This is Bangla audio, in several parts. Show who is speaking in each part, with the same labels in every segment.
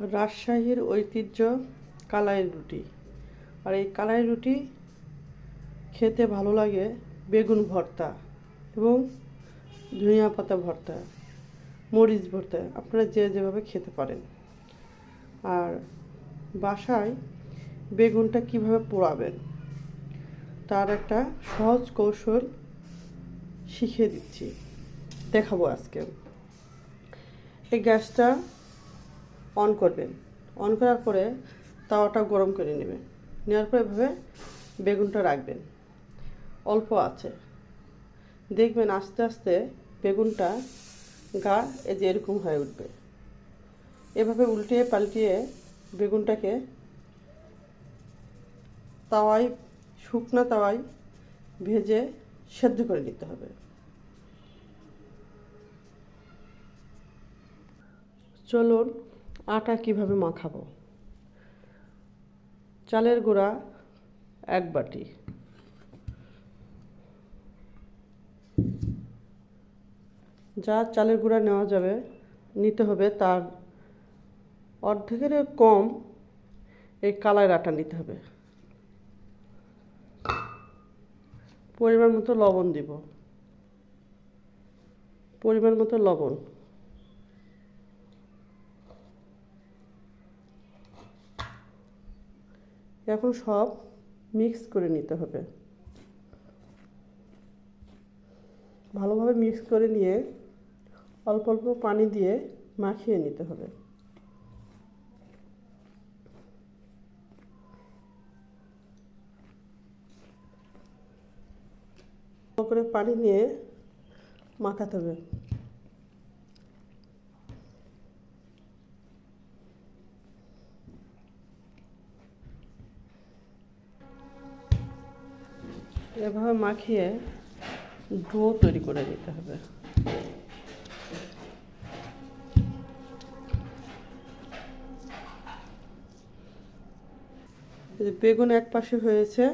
Speaker 1: রাজশাহীর ঐতিহ্য কালাইয়ের রুটি। আর এই কালাই রুটি খেতে ভালো লাগে বেগুন ভর্তা এবং ধনিয়া পাতা ভর্তা, মরিচ ভর্তা, আপনারা যে যেভাবে খেতে পারেন। আর বাসায় বেগুনটা কীভাবে পোড়াবেন, তার একটা সহজ কৌশল শিখিয়ে দিচ্ছি। দেখাবো আজকে। এই গ্যাসটা অন করবেন অন করার পরে তাওয়াটা গরম করে নেবেন নেওয়ার পরে এভাবে বেগুনটা রাখবেন। অল্প আছে। দেখবেন আস্তে আস্তে বেগুনটা গা এই যে এরকম হয়ে উঠবে। এভাবে উল্টিয়ে পাল্টিয়ে বেগুনটাকে তাওয়ায়, শুকনো তাওয়ায় ভেজে সেদ্ধ করে নিতে হবে। চলুন আটা কীভাবে মাখাবো? চালের গুঁড়া এক বাটি। যা চালের গুঁড়া নেওয়া যাবে, নিতে হবে তার অর্ধেকের কম এই কালাই আটা নিতে হবে। পরিমাণ মতো লবণ দিব। পরিমাণ মতো লবণ। এখন সব মিক্স করে নিতে হবে। ভালোভাবে মিক্স করে নিয়ে অল্প অল্প পানি দিয়ে মাখিয়ে নিতে হবে। করে পানি নিয়ে মাখাতে হবে। এভাবে মাখিয়ে ডো তৈরি করে নিতে হবে। বেগুন এক পাশে হয়েছে,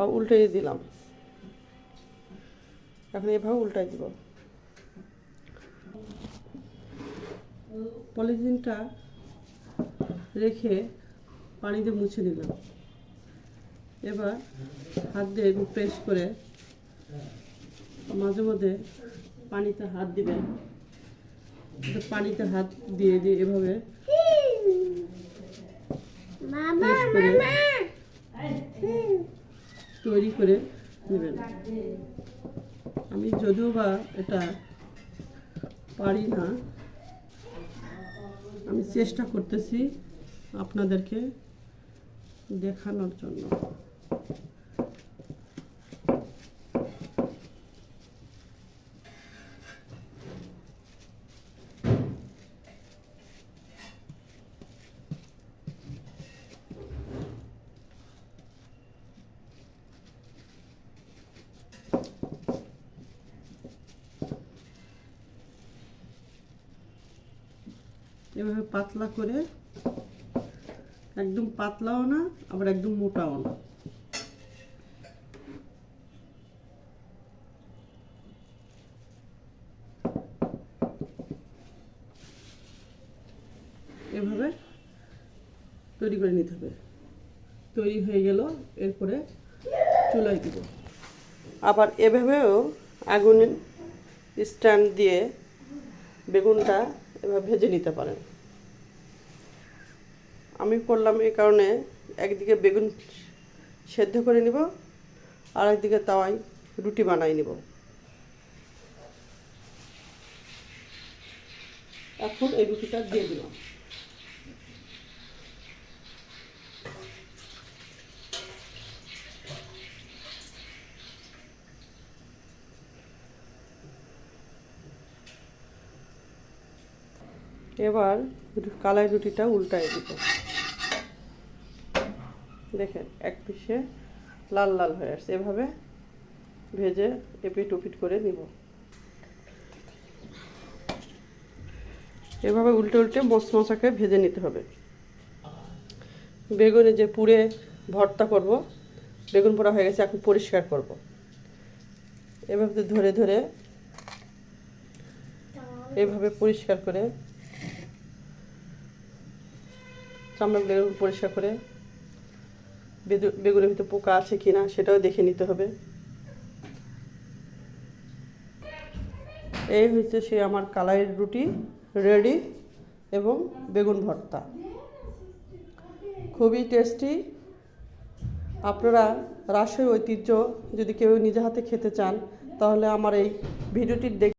Speaker 1: আর দিলাম। এখন এভাবে উল্টাই দিব। পলিথিনটা রেখে পানিতে মুছে নিলাম এবার হাত দিয়ে প্রেস করে মাঝে মধ্যে পানিতে হাত দিবেন। পানিতে হাত দিয়ে দিয়ে এভাবে তৈরি করে নেবেন। আমি যদিও বা এটা পারি না আমি চেষ্টা করতেছি আপনাদেরকে দেখানোর জন্য। এভাবে পাতলা করে একদম পাতলাও না আবার একদম মোটাও না। এভাবে তৈরি করে নিতে হবে। তৈরি হয়ে গেল, এরপরে চুলায় দিব। আবার এভাবেও আগুন স্ট্যান্ড দিয়ে বেগুনটা এভাবে ভেজে নিতে পারেন। আমি করলাম এই কারণে একদিকে বেগুন সেদ্ধ করে নিব, আর একদিকে তাওয়ায় রুটি বানাই নিব। এখন এই রুটিটা দিয়ে দিলাম। এবার কালাই রুটিটা উল্টায় দিব। দেখেন, এক পিসে লাল লাল হয়ে আসছে। এভাবে ভেজে এপিট উপিট করে নিব। এভাবে উল্টে উল্টে মশমশাকে ভেজে নিতে হবে। বেগুনে যে পুড়ে ভর্তা করব, বেগুন পোড়া হয়ে গেছে, এখন পরিষ্কার করব। এভাবে ধরে ধরে এভাবে পরিষ্কার করে চামড়াগুলো পরিষ্কার করে বেগুনের ভিতরে পোকা আছে কিনা সেটাও দেখে নিতে হবে। এই হচ্ছে সে আমার কালাইয়ের রুটি, রেডি এবং বেগুন ভর্তা। খুবই টেস্টি। আপনারা রাজশাহী ঐতিহ্য যদি কেউ নিজে হাতে খেতে চান, তাহলে আমার এই ভিডিওটি দেখ